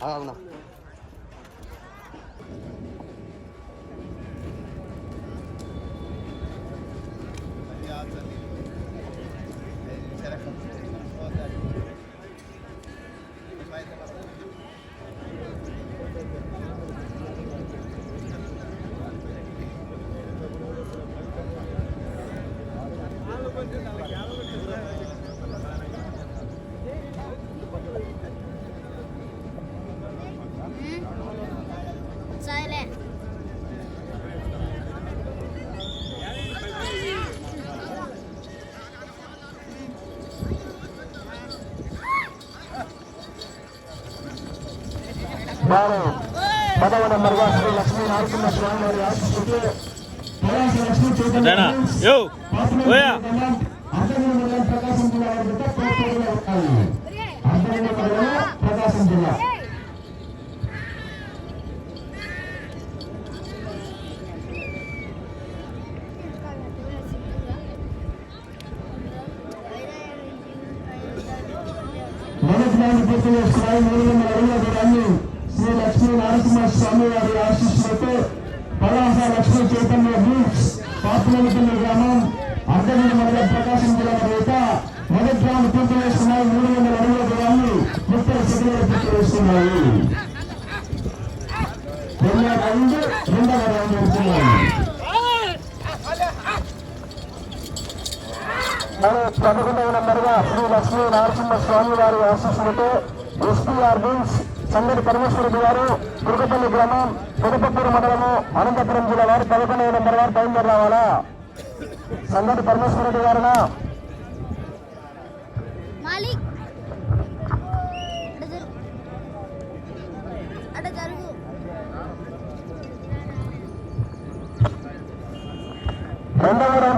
Al. వారు పదవ నెంబర్గా శ్రీ లక్ష్మీ నరసింహ స్వామి వారి ఆశిస్తుంటే ప్రకాశం జిల్లా ప్రకాశం జిల్లా మొదటి దాన్ని పూర్తి చేసుకున్నాయి మూడు వందల అడుగుల దూరాన్ని శ్రీ లక్ష్మీ నరసింహ స్వామి వారి ఆశీస్సులతో పలాస లక్ష్మీ చైతన్య బీచ్ పాపులపల్లి గ్రామం అర్ధగిరి మండలం ప్రకాశం జిల్లా రేత మొదటి గ్రామం పూర్తి చేసుకున్నాయి మూడు వందల అడుగుల దూరాన్ని ముప్పై సెకండ్లు పూర్తి చేసుకున్నాయి రెండవ రెండవ రౌండ్ అవుతున్నాయి. మరి పదకొండవ నెంబర్గా శ్రీ లక్ష్మీ నరసింహ స్వామి వారి ఆశీస్సులతో ఎస్పీఆర్ బీన్స్ సంగటి పరమేశ్వరుడు గారు దుర్గపల్లి గ్రామం పెదపప్పూరు మండలము అనంతపురం జిల్లా వారు పదకొండవ నెంబర్ వారు బయలుదేరి రావాలా? సంగటి పరమేశ్వరుడు గారునా మాలిక్. జరుగు.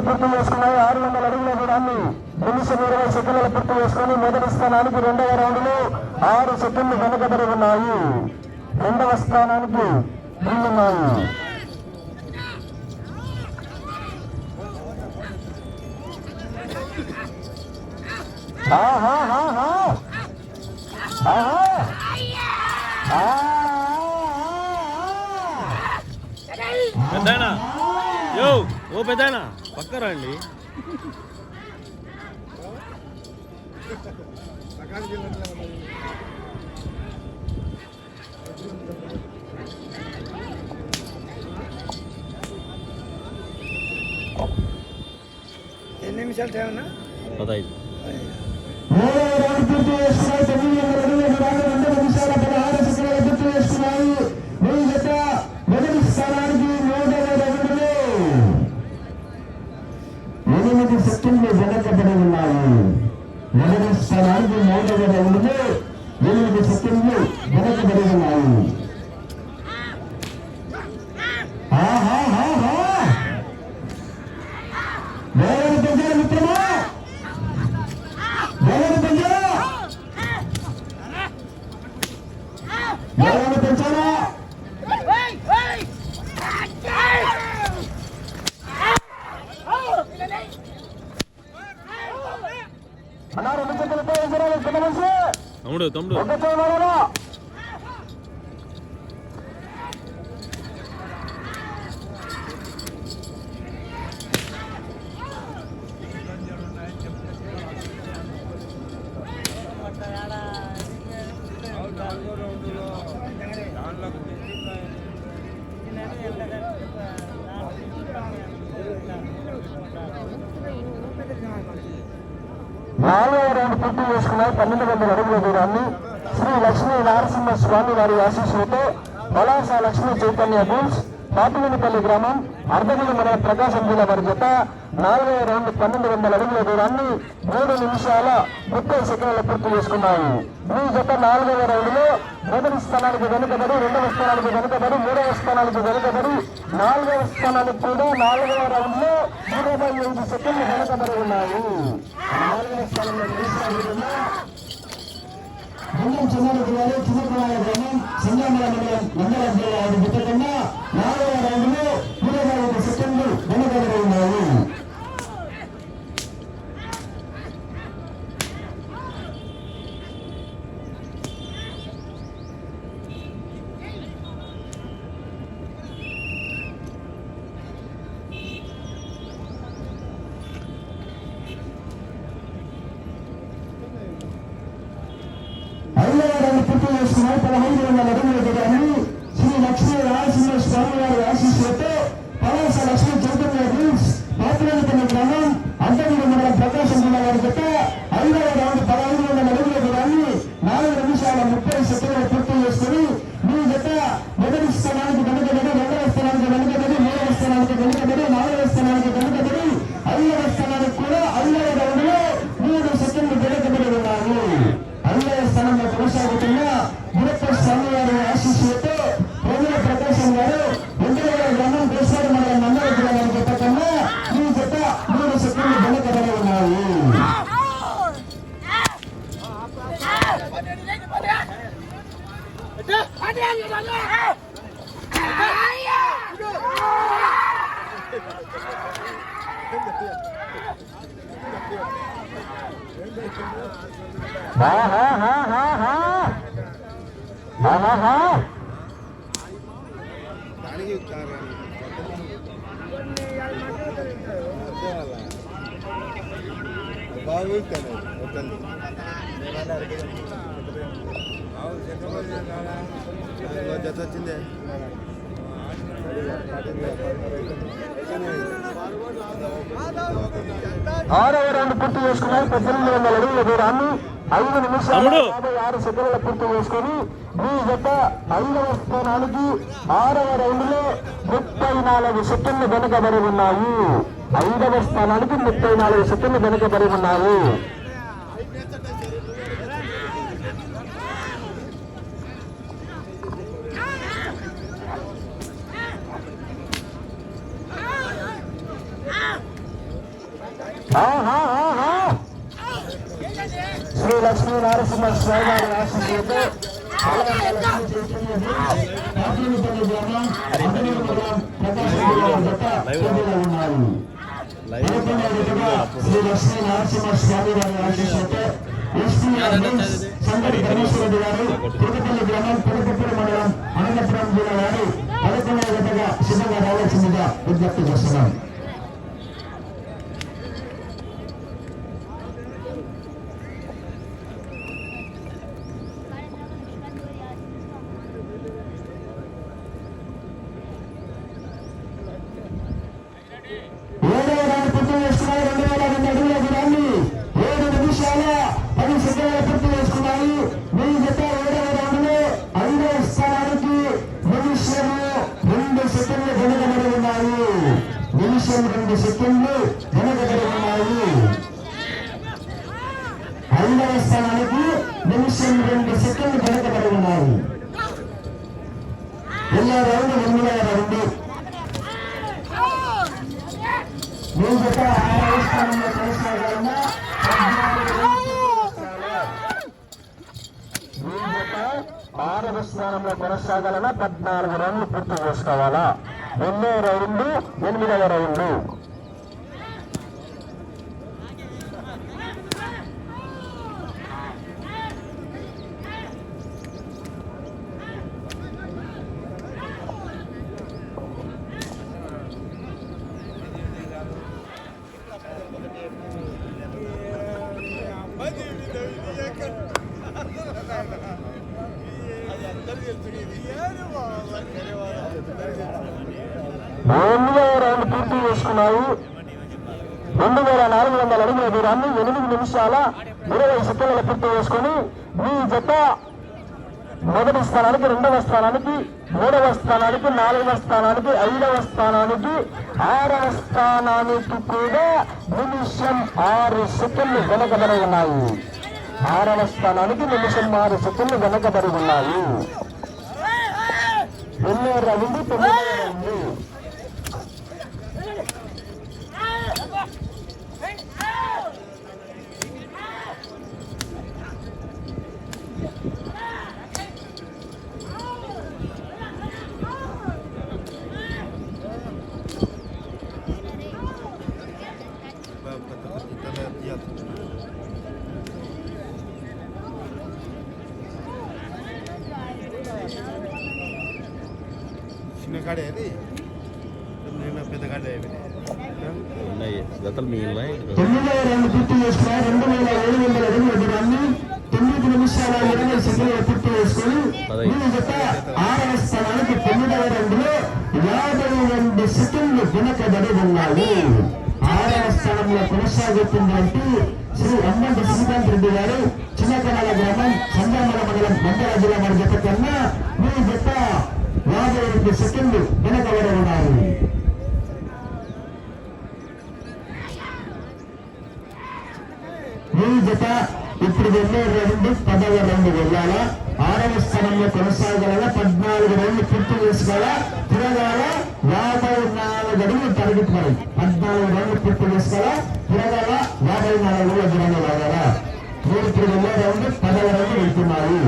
పూర్తి చేసుకున్నాయి ఆరు వందల అడుగుల దూరాన్ని నిమిషం ఇరవై సెకండ్ల పూర్తి చేసుకుని మొదటి స్థానానికి రెండవ రౌండ్లో ఆరు సెకండ్లు వెనుకబడి ఉన్నాయి రెండవ స్థానానికి ఉన్నాయి ఆహాహాహా. ఆహా. ఆ, ఆ, యో ఓ పెద్దాయనా పక్క రండి ఎన్ని నిమిషాలు టైం పదహైదు. మూడవ రౌండ్ పూర్తి చేసుకున్నాయి తొమ్మిది తమ్ముడు తమ్ముడు ఒక చూడాలా నాలుగవ రౌండ్ పూర్తి వేసుకున్న పన్నెండు వందల అడుగుల దూరాన్ని శ్రీ లక్ష్మీ నారసింహ స్వామి వారి ఆశీస్సులతో పలాస లక్ష్మీ చైతన్య బూల్స్ పాపినేనిపల్లి గ్రామం అర్ధగిరి మండల ప్రకాశం జిల్లా వారి జత నాలుగవ రౌండ్ పన్నెండు వందల అడుగుల దూరాన్ని మూడు నిమిషాల ముప్పై సెకండ్ల పూర్తి చేసుకున్నాయి. ఈ జత నాలుగవ రౌండ్లో మొదటి స్థానానికి వెనుకబడి రెండవ స్థానానికి వెనుకబడి మూడవ స్థానానికి వెనుకబడి నాలుగవ స్థానానికి కూడా నాలుగవ రౌండ్లో ఇరవై ఐదు సెకండ్లు వెనుకబడి ఉన్నాయి. నాలుగవ స్థానంలో కొనసాగుతున్న మండలం జిల్లాలో చిన్నకుమార గ్రామం సంగామల మండలం మండలం జిల్లా ఐదు బిడ్డ కన్నా నాలుగవ రౌండ్ ఇరవై ఐదు సెకండ్లు వెనుకబడి ఉన్నాయి. ఆహాహాహాహా. ఆహాహా. దానికి కారు బాబు కానీ వద్దండి జత వచ్చిందే ఆరవ రౌండ్ పూర్తి చేసుకున్నారు పద్దెనిమిది వందల అడుగుల దూరాన్ని ఐదు నిమిషాలు ఆరు సెకండ్ల పూర్తి చేసుకుని మీ జత ఐదవ స్థానానికి ఆరవ రౌండ్లో ముప్పై నాలుగు సెకండ్లు వెనుకబడి ఉన్నాయి. ఐదవ స్థానానికి ముప్పై నాలుగు సెకండ్లు వెనుకబడి ఉన్నాయి. శ్రీ లక్ష్మీ నరసింహ స్వామి వారి ఆశీస్సులతో శ్రీ లక్ష్మీ నరసింహ స్వామి వారి ఆశీస్సులతో ఎస్పీ సంగటి రెడ్డి గారు తిరుపతి గ్రామం తిరుపతి మండలం అనంతపురం జిల్లా వారు పదకొండవ సిద్ధంగా రావాల్సిందిగా విజ్ఞప్తి చేస్తున్నాం ఏడవ రౌండ్ పూర్తి చేసుకున్నారు రెండు వేల రెండు అడుగుల దూరాన్ని ఏడు నిమిషాల పది సెకండ్ల పూర్తి చేసుకున్నాయి మీ జత ఏడవ రౌండ్లో ఐదవ స్థానానికి నిమిషము రెండు సెకండ్లు వెనుకబడి ఉన్నాయి నిమిషం సెకండ్లు వెనకబడుతున్నాయి ఐదవ స్థానానికి నిమిషం రెండు సెకండ్లు వెనకబడి ఉన్నాయి. ఎన్నో రౌండ్ ఎనిమిదవ రౌండ్. మీ జత ఆరవ స్థానంలో కొనసాగాలన్నా ఆరవ స్థానంలో కొనసాగాలన్నా పద్నాలుగు రౌండ్లు పూర్తి చేసుకోవాలా? ఎన్నో రౌండ్లు ఎనిమిదవ రౌండ్లు దూరాన్ని ఎనిమిది నిమిషాల ఇరవై సెకండ్ల పూర్తి చేసుకుని మీ జత మొదటి స్థానానికి రెండవ స్థానానికి మూడవ స్థానానికి నాలుగవ స్థానానికి ఐదవ స్థానానికి ఆరవ స్థానానికి కూడా నిమిషం ఆరు సెకండ్లు వెనకబడి ఉన్నాయి. ఆరవ స్థానానికి నిమిషం ఆరు సెకండ్లు వెనకబడి ఉన్నాయి. ఎన్నో రౌండ్ తొమ్మిది పెద్ద ఉన్నాయి. జతలు మిగిలినాయి తొమ్మిదవ రౌండ్ పూర్తి చేసుకున్న రెండు వేల ఏడు వందల అడుగుల దూరాన్ని తొమ్మిది నిమిషాల ఇరవై సెకండ్లు పూర్తి చేసుకుని ఈ జత ఆరవ స్థానానికి తొమ్మిదవ రౌండ్లో యాభై రెండు సెకండ్లు వెనకబడి ఉన్నాయి ఆరవ స్థానంలో శ్రీ అమ్మంటి శ్రీకాంత్ రెడ్డి గారు చిన్నకనాల గ్రామం సంజామల మండలం మండల జిల్లా వారి జత కన్నా మీ జత యాభై ఐదు సెకండ్లు వెనకబడి ఉన్నాయి ఈ జత ఇప్పుడు వెళ్ళే రెండు పదవ రెండు వెళ్ళాలా? ఆరవ స్థానంలో కొనసాగాల? పద్నాలుగు రౌండ్లు పూర్తి చేసుకోవాలా? తిరగాల? యాభై నాలుగు అడుగులు టార్గెట్ మరి. పద్నాలుగు రౌండ్లు పూర్తి చేసుకోవాలా? తిరగాల? యాభై నాలుగు అడుగుల దూరంలో లాగాలా మీరు ఇప్పుడు వెళ్ళే రౌండ్ పదవ రౌండ్ వెళ్తున్నారు.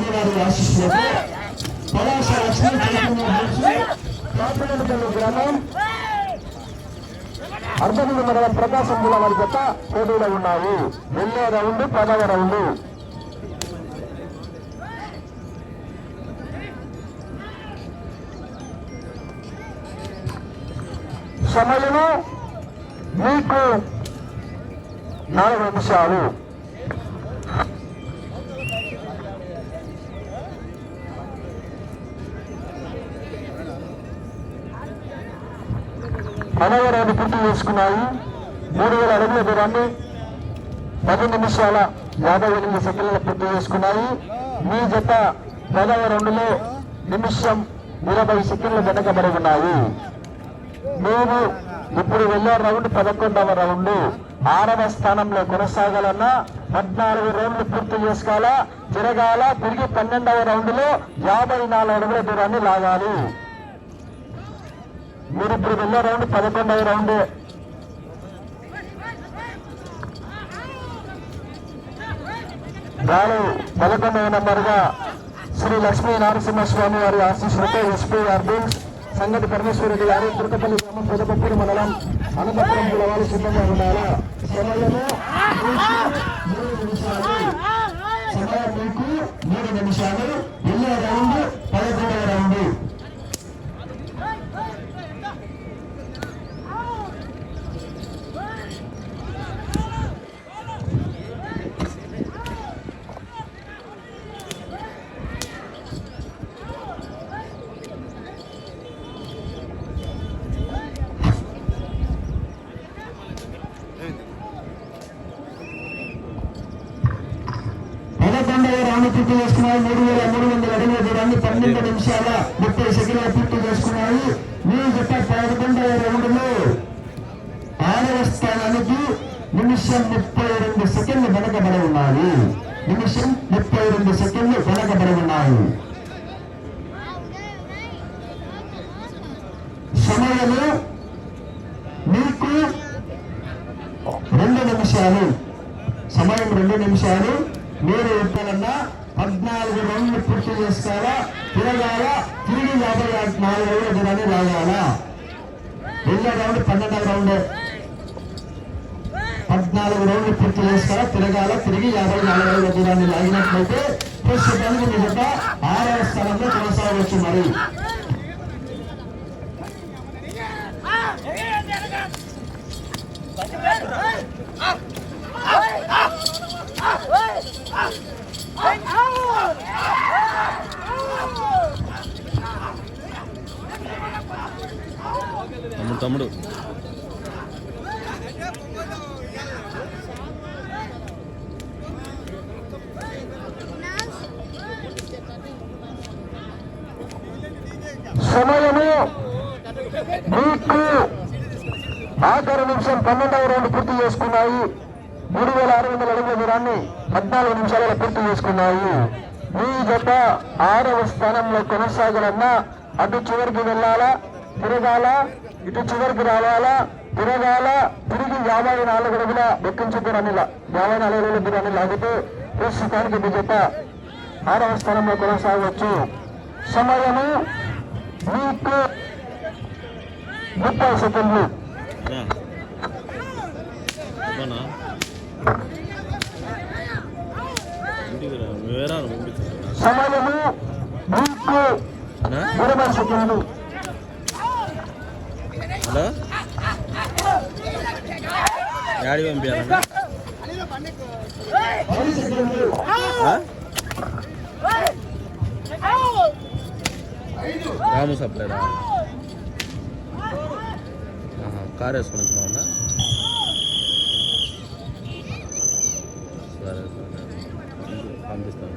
నారసింహ స్వామి వారి ఆశీస్సులతో పలాస లక్ష్మీ గ్రామం. అర్ధగుండు మండలం ప్రకాశం జిల్లా వారి జత పోటీలో ఉన్నాయి వెళ్ళే రౌండ్ పదవ రౌండ్. సమయము మీకు నాలుగు నిమిషాలు. అనవరాన్ని పూర్తి చేసుకున్నాయి. మూడు వేల అడుగుల దూరాన్ని పది నిమిషాల యాభై ఎనిమిది సెకండ్ల పూర్తి చేసుకున్నాయి. మీ జత పదవ రెండులో నిమిషం ఇరవై సెకండ్లు వెనకబడి ఉన్నాయి. మీరు ఇప్పుడు వెళ్ళే రౌండ్ పదకొండవ రౌండ్. ఆరవ స్థానంలో కొనసాగాలన్నా పద్నాలుగు రౌండ్లు పూర్తి చేసుకోవాలా? తిరగాల? తిరిగి పన్నెండవ రౌండ్లో యాభై నాలుగు అడుగుల దూరాన్ని లాగాలి. మీరు ఇప్పుడు వెళ్ళే రౌండ్ పదకొండవ రౌండ్. గాలు పదకొండవ నెంబర్గా శ్రీ లక్ష్మీ నరసింహస్వామి వారి ఆశీస్సులతో ఎస్పీ అర్జున్ సంగతి పరమేశ్వరరెడ్డి గారు తిరుకపల్లి గ్రామం పెదపప్పుడు మండలం అనంతపురం జిల్లా సిద్ధంగా ఉండాలా సమయము మూడు నిమిషాలు. సమయం మీకు మూడు నిమిషాలు వెళ్ళే రౌండ్ పదకొండవ రౌండ్ పదకొండవ రౌండ్ పూర్తి చేసుకున్నాయి. మూడు వేల మూడు వందల అడుగుల దూరాన్ని పన్నెండు నిమిషాల ముప్పై సెకండ్ల పూర్తి చేసుకున్నాయి. మీ జత పదకొండవ రౌండ్లో ఆరవ స్థానానికి నిమిషం ముప్పై రెండు సెకండ్లు వెనకబడి ఉన్నాయి. నిమిషం ముప్పై రెండు సెకండ్లు వెనకబడి ఉన్నాయి. సమయము మీకు రెండు నిమిషాలు. సమయం రెండు నిమిషాలు. మీరు ఎప్పాలన్నా పద్నాలుగు రోజులు పూర్తి చేసుకోవాలా తిరగాల తిరిగి యాభై నాలుగు రౌండ్ల దూరాన్ని రాగాలా రెండో రౌండ్ పన్నెండవ రౌండ్ పద్నాలుగు రోజులు పూర్తి చేసుకోవాలా తిరగాల తిరిగి యాభై నాలుగు రోజుల దూరాన్ని లాగినట్లయితే ప్రస్తుతానికి నిజంగా ఆరవ స్థానంలో కొనసాగవచ్చు మరి Ah! తమ్ముడు తమ్ముడు. సమయము మీకు ఆఖరి నిమిషం పన్నెండవ రౌండ్ పూర్తి చేసుకున్నాయి. మూడు వేల ఆరు వందల అడుగుల దూరాన్ని పద్నాలుగు నిమిషాలలో పూర్తి చేసుకున్నాయి. మీ జత ఆరవ స్థానంలో కొనసాగాలన్నా అటు చివరికి వెళ్ళాలా తిరగాల ఇటు చివరికి రావాలా తిరగాల తిరిగి యాభై నాలుగు అడుగుల ఎక్కించు యాభై నాలుగు అడుగుల దూరాన్ని లాగితే ప్రస్తుతానికి మీ జత ఆరవ స్థానంలో కొనసాగవచ్చు. సమయము మీకు ముప్పై సెకండ్లు. సమయము మీకు సెకండ్లు హలో? యాడి పంపించాలన్నా? రాము సప్లైరా కార్ వేసుకుని సరే సరే. పంపిస్తాను.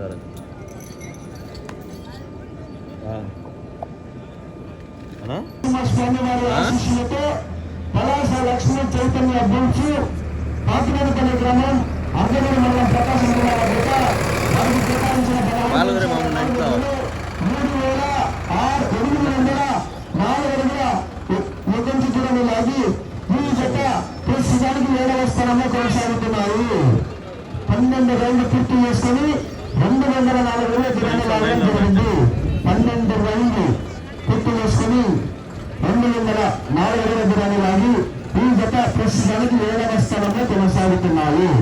సరే పలాస లక్ష్మీ చైతన్య బుల్స్ పాపినేనిపల్లి గ్రామం అర్ధగిరి మండలం ప్రకాశం జిల్లా వద్ద వారికి కేటాయించిన మూడు వేల ఆరు ఎనిమిది వందల నాలుగు అడుగుల ఎక్కించి దూరాన్ని లాగి ఈ జత ప్రస్తుతానికి ఏడవ స్థానంలో కొనసాగుతున్నాయి పన్నెండు రైళ్ళు పూర్తి చేసుకొని రెండు వందల నాలుగు వేల దూరాన్ని లాగడం జరిగింది. పన్నెండు రౌండ్లు పూర్తి వేసుకుని రెండు వందల నాలుగు వేల దూరాన్ని లాగి ఈ జత ప్రస్తుతానికి ఏడవ స్థానంలో కొనసాగుతున్నాయి.